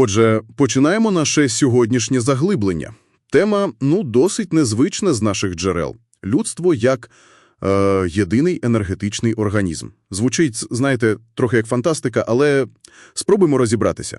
Отже, починаємо наше сьогоднішнє заглиблення. Тема, ну, досить незвична з наших джерел. Людство як е, єдиний енергетичний організм. Звучить, знаєте, трохи як фантастика, але спробуємо розібратися.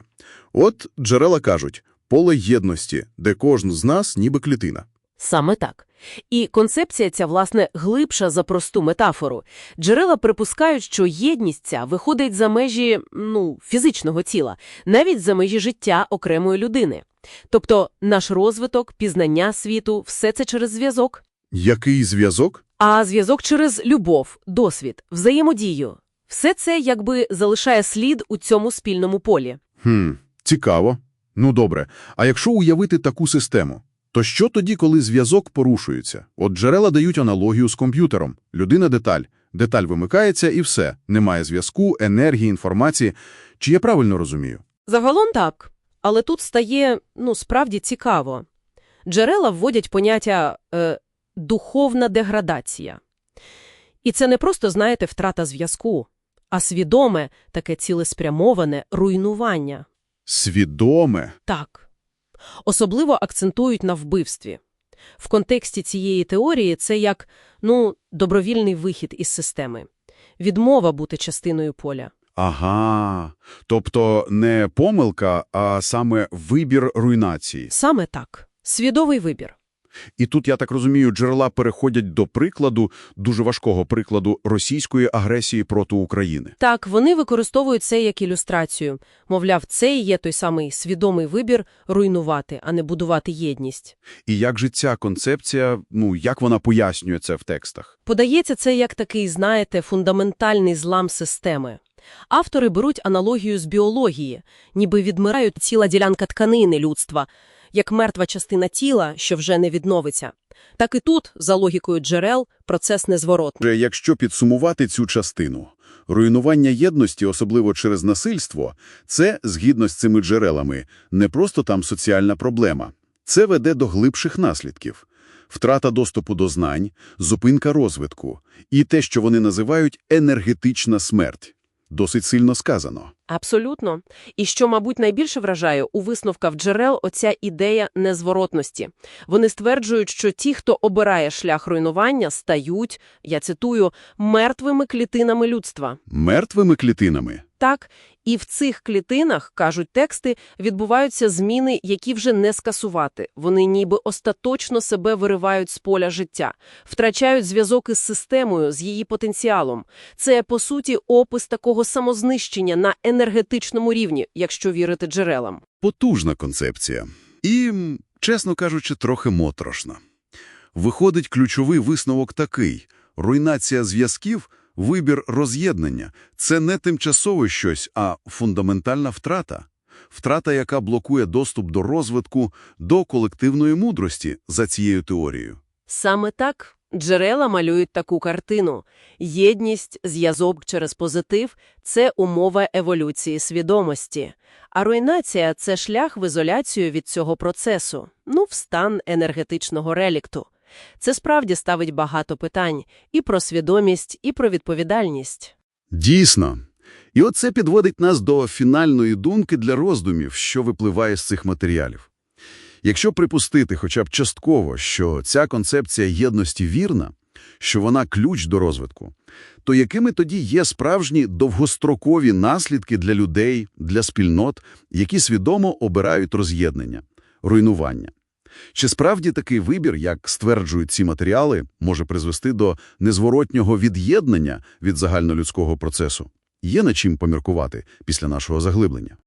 От джерела кажуть «поле єдності, де кожен з нас ніби клітина». Саме так. І концепція ця, власне, глибша за просту метафору. Джерела припускають, що єдність ця виходить за межі, ну, фізичного тіла, навіть за межі життя окремої людини. Тобто наш розвиток, пізнання світу – все це через зв'язок. Який зв'язок? А зв'язок через любов, досвід, взаємодію. Все це якби залишає слід у цьому спільному полі. Хм, цікаво. Ну добре, а якщо уявити таку систему, то що тоді, коли зв'язок порушується? От джерела дають аналогію з комп'ютером. Людина – деталь. Деталь вимикається і все. Немає зв'язку, енергії, інформації. Чи я правильно розумію? Загалом так. Але тут стає, ну, справді цікаво. Джерела вводять поняття е, «духовна деградація». І це не просто, знаєте, втрата зв'язку, а свідоме, таке цілеспрямоване руйнування. Свідоме. Так. Особливо акцентують на вбивстві. В контексті цієї теорії це як, ну, добровільний вихід із системи. Відмова бути частиною поля. Ага. Тобто не помилка, а саме вибір руйнації. Саме так. Свідовий вибір. І тут, я так розумію, джерела переходять до прикладу, дуже важкого прикладу російської агресії проти України. Так, вони використовують це як ілюстрацію. Мовляв, це і є той самий свідомий вибір руйнувати, а не будувати єдність. І як же ця концепція, ну, як вона пояснює це в текстах? Подається це як такий, знаєте, фундаментальний злам системи. Автори беруть аналогію з біології, ніби відмирають ціла ділянка тканини людства, як мертва частина тіла, що вже не відновиться. Так і тут, за логікою джерел, процес незворотний. Якщо підсумувати цю частину, руйнування єдності, особливо через насильство, це, згідно з цими джерелами, не просто там соціальна проблема. Це веде до глибших наслідків. Втрата доступу до знань, зупинка розвитку і те, що вони називають енергетична смерть. Досить сильно сказано. Абсолютно. І що, мабуть, найбільше вражає у висновках джерел оця ідея незворотності. Вони стверджують, що ті, хто обирає шлях руйнування, стають, я цитую, мертвими клітинами людства. Мертвими клітинами. Так, і в цих клітинах, кажуть тексти, відбуваються зміни, які вже не скасувати. Вони ніби остаточно себе виривають з поля життя, втрачають зв'язок із системою, з її потенціалом. Це, по суті, опис такого самознищення на енергетичному рівні, якщо вірити джерелам. Потужна концепція. І, чесно кажучи, трохи моторошна. Виходить ключовий висновок такий. Руйнація зв'язків, вибір роз'єднання – це не тимчасове щось, а фундаментальна втрата. Втрата, яка блокує доступ до розвитку, до колективної мудрості за цією теорією. Саме так джерела малюють таку картину. Єдність, зв'язок через позитив – це умова еволюції свідомості. А руйнація – це шлях в ізоляцію від цього процесу, ну, в стан енергетичного релікту. Це справді ставить багато питань і про свідомість, і про відповідальність. Дійсно. І оце підводить нас до фінальної думки для роздумів, що випливає з цих матеріалів. Якщо припустити хоча б частково, що ця концепція єдності вірна, що вона ключ до розвитку, то якими тоді є справжні довгострокові наслідки для людей, для спільнот, які свідомо обирають роз'єднання, руйнування? Чи справді такий вибір, як стверджують ці матеріали, може призвести до незворотнього від'єднання від загальнолюдського процесу? Є над чим поміркувати після нашого заглиблення.